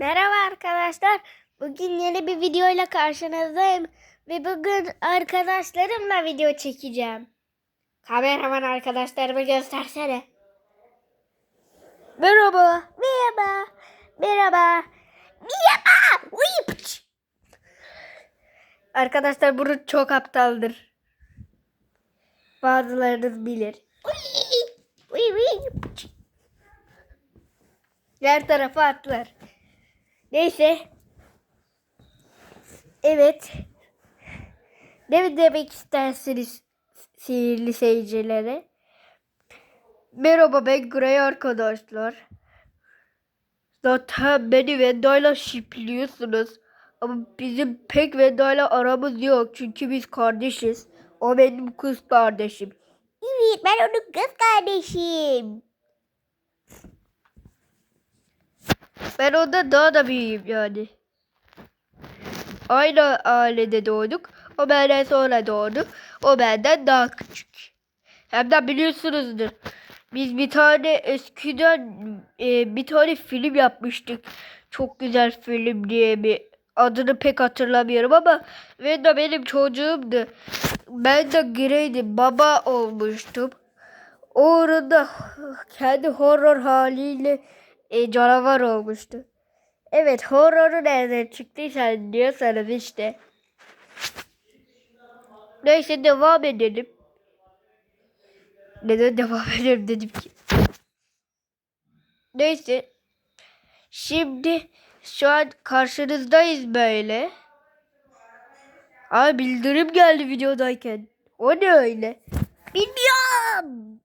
Merhaba arkadaşlar. Bugün yeni bir videoyla karşınızdayım. Ve bugün arkadaşlarımla video çekeceğim. Kameraman arkadaşlarımı göstersene. Merhaba. Merhaba. Merhaba. Merhaba. Uy, pıç. Arkadaşlar bunu çok aptaldır. Bazılarınız bilir. Uy, uy. Her tarafa atlar. Neyse. Evet. Ne demek istersiniz sihirli seyircilere? Merhaba ben Grey arkadaşlar. Zaten beni Venda'yla şipliyorsunuz. Ama bizim pek Venda'yla aramız yok. Çünkü biz kardeşiz. O benim kız kardeşim. Evet ben onun kız kardeşim. Ben ondan daha da büyüğüm yani. Aynı ailede doğduk. O benden sonra doğdu. O benden daha küçük. Hem de biliyorsunuzdur. Biz bir tane eskiden e, bir tane film yapmıştık. Çok güzel film diye bir adını pek hatırlamıyorum ama ve de benim çocuğumdu. Ben de Grey'dim. Baba olmuştum. O arada kendi horror haliyle e, canavar olmuştu. Evet horroru nereden çıktıysa diyorsanız işte. Neyse devam edelim. Neden devam edelim dedim ki. Neyse. Şimdi şu an karşınızdayız böyle. Ay bildirim geldi videodayken. O ne öyle? Bilmiyorum.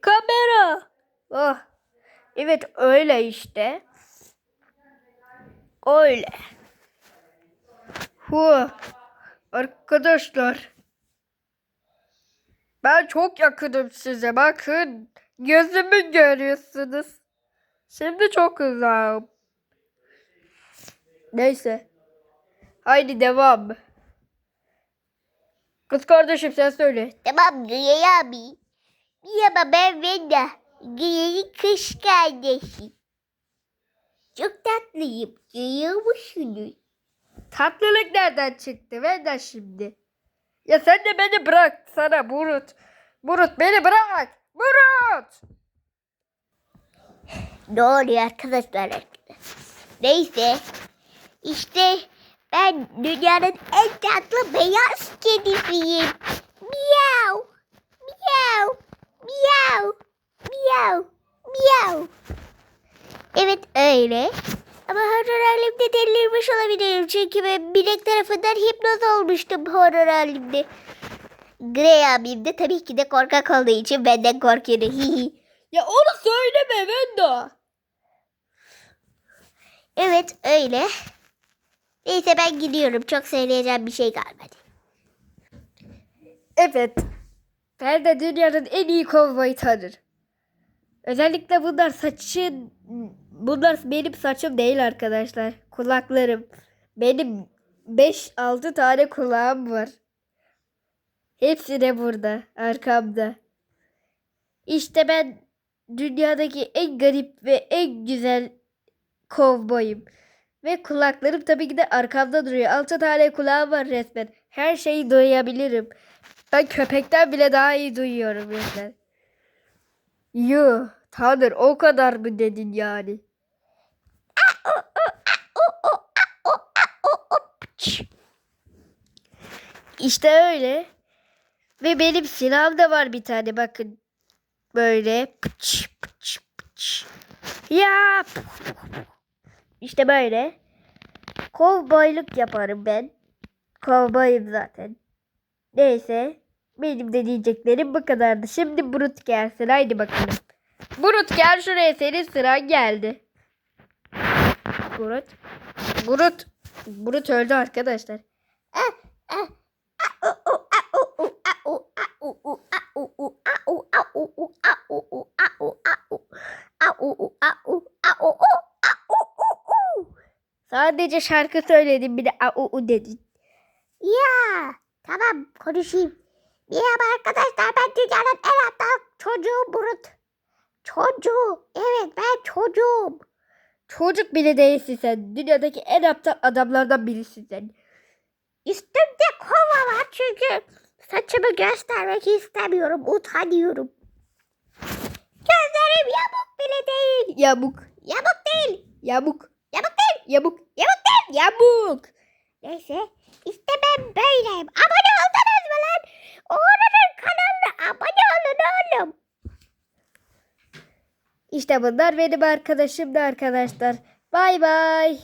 Kamera. Oh. Evet öyle işte. Öyle. Hu. Arkadaşlar. Ben çok yakınım size. Bakın. Gözümü görüyorsunuz. Şimdi çok uzağım. Neyse. Haydi devam. Kız kardeşim sen söyle. Tamam Güyey abi. Merhaba ben Venda. Güyey'in kız kardeşi. Çok tatlıyım. Görüyor musunuz? Tatlılık nereden çıktı? Ver de şimdi. Ya sen de beni bırak sana Burut. Burut beni bırak. Burut. Ne oluyor arkadaşlar? Neyse. İşte ben dünyanın en tatlı beyaz kedisiyim. Miyav. Miyav. Miyav. Miyav. Miyav. Evet öyle. Ama horror halimde delirmiş olabilirim. Çünkü ben bilek tarafından hipnoz olmuştum horror halimde. Grey abim de tabii ki de korkak olduğu için benden korkuyor. Hihi. Ya onu söyleme Venda. Evet öyle. Neyse ben gidiyorum. Çok söyleyeceğim bir şey kalmadı. Evet. Ben de dünyanın en iyi kovboyu tanır. Özellikle bunlar saçın... Bunlar benim saçım değil arkadaşlar. Kulaklarım. Benim 5-6 tane kulağım var. Hepsi de burada. Arkamda. İşte ben dünyadaki en garip ve en güzel kovboyum. Ve kulaklarım tabii ki de arkamda duruyor. 6 tane kulağım var resmen. Her şeyi duyabilirim. Ben köpekten bile daha iyi duyuyorum resmen. Yuh, Tanrı o kadar mı dedin yani? İşte öyle. Ve benim silahım da var bir tane bakın. Böyle. Pıç, pıç, pıç. Ya. İşte böyle. Kovboyluk yaparım ben. Kovboyum zaten. Neyse. Benim de diyeceklerim bu kadardı. Şimdi Brut gelsin. Haydi bakalım. Brut gel şuraya. Senin sıran geldi. Brut. Brut. Brut öldü arkadaşlar. Sadece şarkı söyledim bir de au u dedin. Ya tamam konuşayım. Merhaba arkadaşlar ben dünyanın en aptal çocuğu Burut. Çocuğu. Evet ben çocuğum. Çocuk bile değilsin sen. Dünyadaki en aptal adamlardan birisin sen. Üstümde kova var çünkü saçımı göstermek istemiyorum. Utanıyorum. Gözlerim yamuk bile değil. Yamuk. Yamuk değil. Yamuk. Yamuk değil. Yamuk. Yamuk değil. Yamuk. Neyse işte ben böyleyim. Abone oldunuz mu lan? İşte bunlar benim arkadaşım da arkadaşlar. Bay bay.